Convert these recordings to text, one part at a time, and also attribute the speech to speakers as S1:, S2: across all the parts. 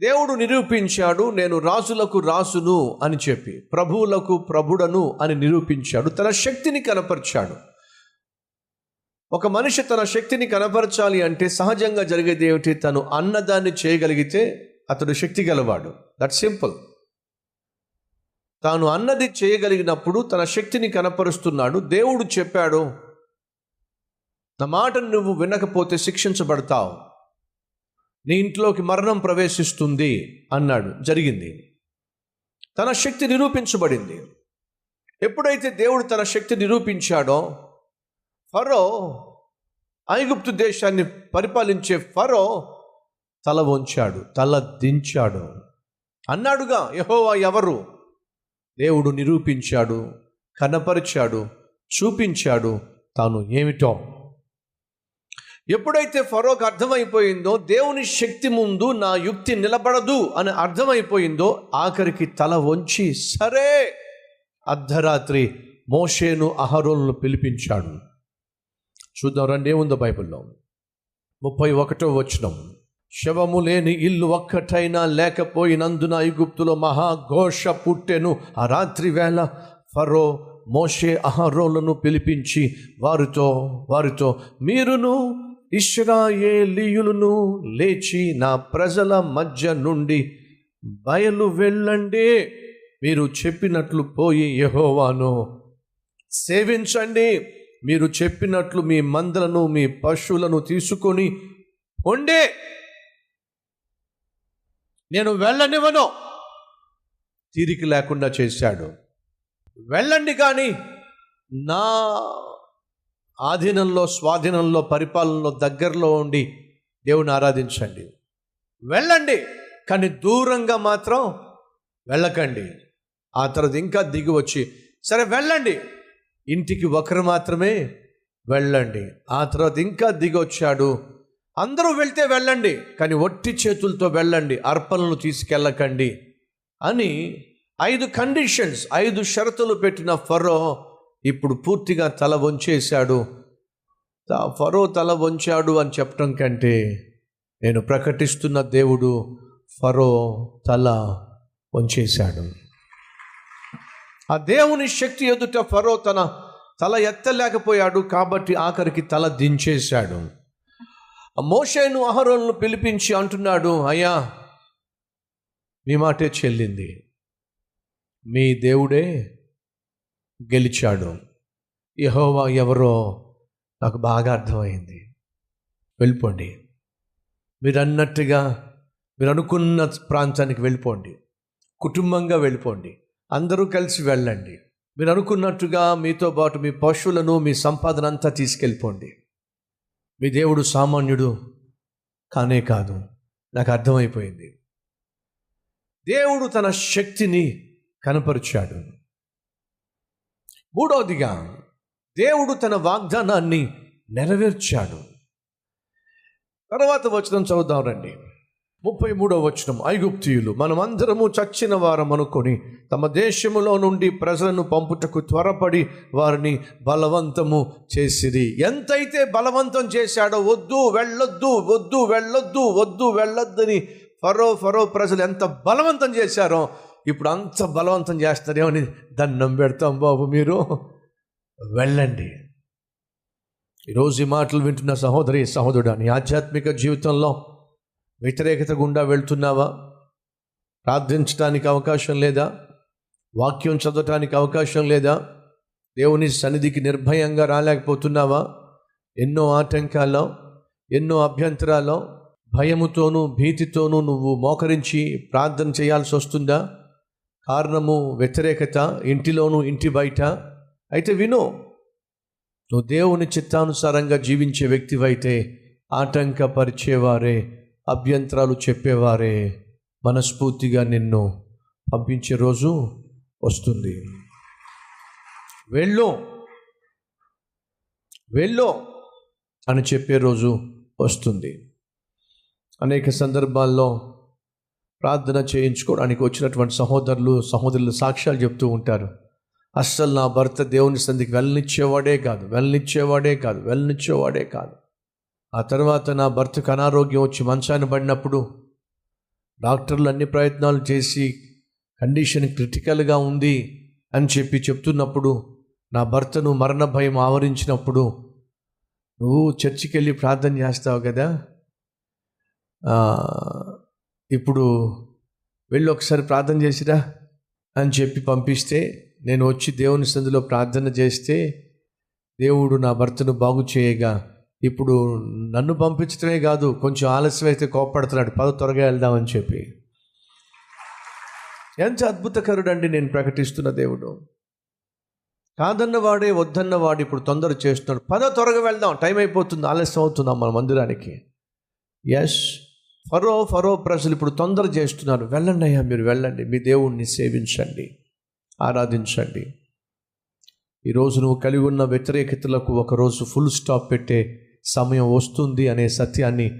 S1: దేవుడు నిరూపించాడు నేను రాజులకు రాజును అని చెప్పి ప్రభువులకు ప్రభుడను అని నిరూపించాడు తన శక్తిని కనపరిచాడు. ఒక మనిషి తన శక్తిని కనపరచాలి అంటే సహజంగా జరిగేది ఏమిటి? తను అన్నదాన్ని చేయగలిగితే అతడు శక్తి గలవాడు. దట్ సింపుల్ తాను అన్నది చేయగలిగినప్పుడు తన శక్తిని కనపరుస్తున్నాడు. దేవుడు చెప్పాడు నా మాటను నువ్వు వినకపోతే శిక్షించబడతావు. నీ ఇంట్లోకి మరణం ప్రవేశిస్తుంది అన్నాడు. జరిగింది. తన శక్తి నిరూపించబడింది. ఎప్పుడైతే దేవుడు తన శక్తి నిరూపించాడో ఫరో ఐగుప్తు దేశాన్ని పరిపాలించే ఫరో తల వంచాడు తల దించాడు. అన్నాడుగా యహోవా ఎవరు? దేవుడు నిరూపించాడు కనపరిచాడు చూపించాడు తాను ఏమిటో? ఎప్పుడైతే ఫరోకు అర్థమైపోయిందో దేవుని శక్తి ముందు నా యుక్తి నిలబడదు అని అర్థమైపోయిందో ఆఖరికి తల వంచి సరే! అర్ధరాత్రి మోషేను అహరోలను పిలిపించాడు. చూద్దాం రండి ఏముందో బైబిల్లో? ముప్పై ఒకటో వచనం. శవము లేని ఇల్లు ఒక్కటైనా లేకపోయినందున ఐగుప్తులో మహాఘోష పుట్టెను. ఆ రాత్రి వేళ ఫరో మోషే అహరోలను పిలిపించి వారితో వారితో మీరును ఇష్రాయేలీయులను లేచి నా ప్రజల మధ్య నుండి బయలు వెళ్ళండి. మీరు చెప్పినట్లు పోయి యహోవాను సేవించండి. మీరు చెప్పినట్లు మీ మందలను మీ పశువులను తీసుకొని ఉండే నేను వెళ్ళనివ్వను. తీరిక లేకుండా చేశాడు. వెళ్ళండి కానీ నా ఆధీనంలో స్వాధీనంలో పరిపాలనలో దగ్గరలో ఉండి దేవుని ఆరాధించండి. వెళ్ళండి కానీ దూరంగా మాత్రం వెళ్ళకండి. ఆ తర్వాత ఇంకా దిగి వచ్చి సరే వెళ్ళండి. ఇంటికి ఒకరు మాత్రమే వెళ్ళండి. ఆ తర్వాత ఇంకా దిగి వచ్చాడు. అందరూ వెళ్తే వెళ్ళండి కానీ ఒట్టి చేతులతో వెళ్ళండి అర్పణలు తీసుకెళ్ళకండి అని ఐదు కండిషన్స్ ఐదు షరతులు పెట్టిన ఫరో ఇప్పుడు పూర్తిగా తల వంచేశాడు. ఫరో తల వంచాడు అని చెప్పడం కంటే నేను ప్రకటిస్తున్న దేవుడు ఫరో తల వంచేశాడు. ఆ దేవుని శక్తి ఎదుట ఫరో తన తల ఎత్తలేకపోయాడు కాబట్టి ఆఖరికి తల దించేశాడు. ఆ మోషేను అహరోలను పిలిపించి అంటున్నాడు అయ్యా మీ మాటే చెల్లింది. మీ దేవుడే గెలిచాడు. యహోవా ఎవరో? నాకు బాగా అర్థమైంది. వెళ్ళిపోండి. మీరు అన్నట్టుగా మీరు అనుకున్న ప్రాంతానికి వెళ్ళిపోండి. కుటుంబంగా వెళ్ళిపోండి. అందరూ కలిసి వెళ్ళండి. మీరు అనుకున్నట్టుగా మీతో పాటు మీ పశువులను మీ సంపాదన అంతా తీసుకెళ్ళిపోండి. మీ దేవుడు సామాన్యుడు కానే కాదు. నాకు అర్థమైపోయింది. దేవుడు తన శక్తిని కనపరిచాడు. మూడవదిగా దేవుడు తన వాగ్దానాన్ని నెరవేర్చాడు. తర్వాత వచనం చదువుదాం రండి. ముప్పై మూడవ వచనం ఐగుప్తియులు మనమందరము చచ్చిన వారం అనుకొని తమ దేశములో నుండి ప్రజలను పంపుటకు త్వరపడి వారిని బలవంతము చేసిరి. ఎంతైతే బలవంతం చేశాడో వద్దు వెళ్ళొద్దు వద్దు వెళ్ళొద్దు వద్దు వెళ్ళొద్దని ఫరో ఫరో ప్రజలు ఎంత బలవంతం చేశారో ఇప్పుడు అంత బలవంతం చేస్తారేమని దండం పెడతాం బాబు మీరు. వెళ్ళండి. ఈరోజు ఈ మాటలు వింటున్న సహోదరి సహోదరుడు నీ ఆధ్యాత్మిక జీవితంలో వ్యతిరేకత గుండా వెళ్తున్నావా? ప్రార్థించడానికి అవకాశం లేదా? వాక్యం చదవటానికి అవకాశం లేదా? దేవుని సన్నిధికి నిర్భయంగా రాలేకపోతున్నావా? ఎన్నో ఆటంకాల్లో ఎన్నో అభ్యంతరాల్లో భయముతోనూ భీతితోనూ నువ్వు మోకరించి ప్రార్థన చేయాల్సి వస్తుందా? కారణము వ్యతిరేకత ఇంటిలోనూ ఇంటి బయట. అయితే విను నువ్వు దేవుని చిత్తానుసారంగా జీవించే వ్యక్తివైతే ఆటంకపరిచేవారే అభ్యంతరాలు చెప్పేవారే మనస్ఫూర్తిగా నిన్ను పంపించే రోజు వస్తుంది. వెళ్ళు వెళ్ళు అని చెప్పే రోజు వస్తుంది. అనేక సందర్భాల్లో ప్రార్థన చేయించుకోవడానికి వచ్చినటువంటి సహోదరులు సహోదరులు సాక్ష్యాలు చెప్తూ ఉంటారు. అస్సలు నా భర్త దేవుని సంధికి వెళ్ళనిచ్చేవాడే కాదు వెళ్ళనిచ్చేవాడే కాదు వెళ్ళనిచ్చేవాడే కాదు. ఆ తర్వాత నా భర్తకు అనారోగ్యం వచ్చి మంచాన్ని పడినప్పుడు డాక్టర్లు అన్ని ప్రయత్నాలు చేసి కండిషన్ క్రిటికల్గా ఉంది అని చెప్పి చెప్తున్నప్పుడు నా భర్తను మరణ భయం ఆవరించినప్పుడు నువ్వు చర్చికి వెళ్ళి ప్రార్థన చేస్తావు కదా? ఇప్పుడు వెళ్ళి ఒకసారి ప్రార్థన చేసిరా అని చెప్పి పంపిస్తే నేను వచ్చి దేవుని సందులో ప్రార్థన చేస్తే దేవుడు నా భర్తను బాగు చేయగా ఇప్పుడు నన్ను పంపించడమే కాదు కొంచెం ఆలస్యం అయితే కోప్పడుతున్నాడు. పద త్వరగా వెళ్దామని చెప్పి. ఎంత అద్భుతకరుడండి నేను ప్రకటిస్తున్న దేవుడు. కాదన్నవాడే వద్దన్నవాడు ఇప్పుడు తొందర చేస్తున్నాడు. పద త్వరగా వెళ్దాం. టైం అయిపోతుంది ఆలస్యం అవుతున్నాం మన మందిరానికి. ఎస్ ఫరో ఫరో ప్రజలు ఇప్పుడు తొందర చేస్తున్నారు. వెళ్ళండి అయ్యా మీరు వెళ్ళండి. మీ దేవుణ్ణి సేవించండి. ఆరాధించండి. ఈరోజు నువ్వు కలిగి ఉన్న వ్యతిరేకతలకు ఒకరోజు ఫుల్ స్టాప్ పెట్టే సమయం వస్తుంది అనే సత్యాన్ని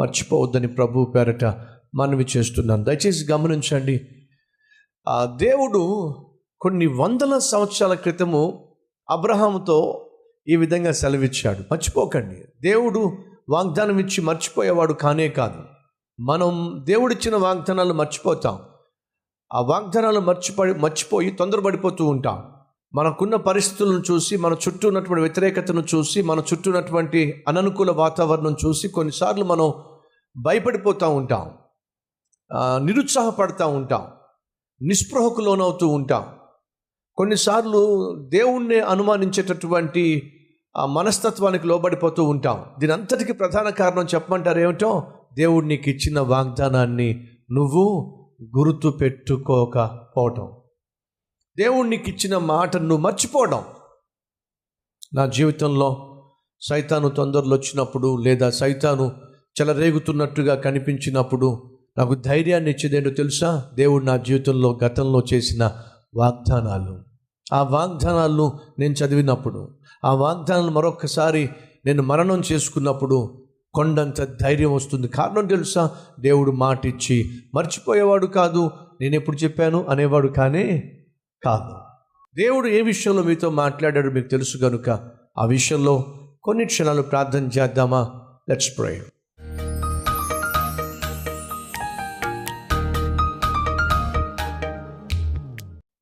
S1: మర్చిపోవద్దని ప్రభు పేరట మనవి చేస్తున్నాను. దయచేసి గమనించండి. ఆ దేవుడు కొన్ని వందల సంవత్సరాల క్రితము అబ్రహాముతో ఈ విధంగా సెలవిచ్చాడు. మర్చిపోకండి. దేవుడు వాగ్దానం ఇచ్చి మర్చిపోయేవాడు కానే కాదు. మనం దేవుడిచ్చిన వాగ్దానాలు మర్చిపోతాం. ఆ వాగ్దానాలు మర్చిపడి మర్చిపోయి తొందరపడిపోతూ ఉంటాం. మనకున్న పరిస్థితులను చూసి మన చుట్టూ ఉన్నటువంటి వ్యతిరేకతను చూసి మన చుట్టూ ఉన్నటువంటి అననుకూల వాతావరణం చూసి కొన్నిసార్లు మనం భయపడిపోతూ ఉంటాం. నిరుత్సాహపడుతూ ఉంటాం. నిస్పృహకు లోనవుతూ ఉంటాం. కొన్నిసార్లు దేవుణ్ణి అనుమానించేటటువంటి మనస్తత్వానికి లోబడిపోతూ ఉంటాం. దీని అంతటికి ప్రధాన కారణం చెప్పమంటారు ఏమిటో దేవుడు నీకు ఇచ్చిన వాగ్దానాన్ని నువ్వు గుర్తు పెట్టుకోకపోవటం దేవుడు నీకు ఇచ్చిన మాటను నువ్వు మర్చిపోవడం. నా జీవితంలో సైతాను తొందరలు వచ్చినప్పుడు లేదా సైతాను చెలరేగుతున్నట్టుగా కనిపించినప్పుడు నాకు ధైర్యాన్ని ఇచ్చేదేంటో తెలుసా? దేవుడు నా జీవితంలో గతంలో చేసిన వాగ్దానాలు. ఆ వాగ్దానాలను నేను చదివినప్పుడు ఆ వాగ్దానాలు మరొకసారి నేను మరణం చేసుకున్నప్పుడు కొండంత ధైర్యం వస్తుంది. కారణం తెలుసా? దేవుడు మాట ఇచ్చి మర్చిపోయేవాడు కాదు. నేను ఎప్పుడు చెప్పాను? అనేవాడు కానీ కాదు. దేవుడు ఏ విషయంలో మీతో మాట్లాడాడు మీకు తెలుసు కనుక ఆ విషయంలో కొన్ని క్షణాలు ప్రార్థన చేద్దామా? లెట్స్ ప్రే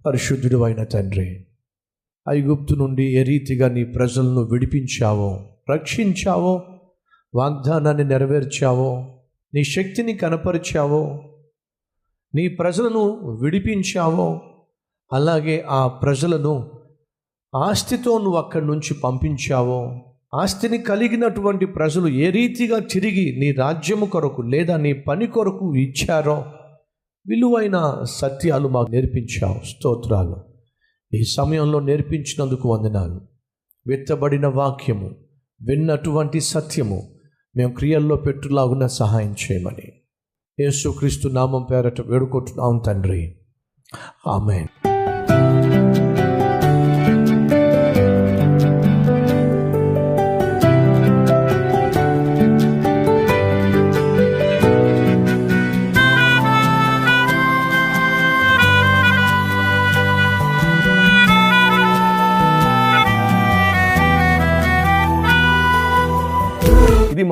S1: పరిశుద్ధుడు అయిన తండ్రి ఐగుప్తు నుండి ఏ రీతిగా నీ ప్రజలను విడిపించావో రక్షించావో వాగ్దానాన్ని నెరవేర్చావో నీ శక్తిని కనపరిచావో నీ ప్రజలను విడిపించావో అలాగే ఆ ప్రజలను ఆస్తితో నువ్వు అక్కడి నుంచి పంపించావో ఆస్తిని కలిగినటువంటి ప్రజలు ఏ రీతిగా తిరిగి నీ రాజ్యము కొరకు లేదా నీ పని కొరకు ఇచ్చారో విలువైన సత్యాలు మాకు నేర్పించావు. స్తోత్రాలు. ఈ సమయంలో నేర్పించినందుకు వందనాలు. విత్తబడిన వాక్యము విన్నటువంటి సత్యము మేము క్రియల్లో పెట్టులాగున సహాయం చేయమని. యేసుక్రీస్తు నామం పేరట వేడుకుంటున్నాం తండ్రి. ఆమెన్.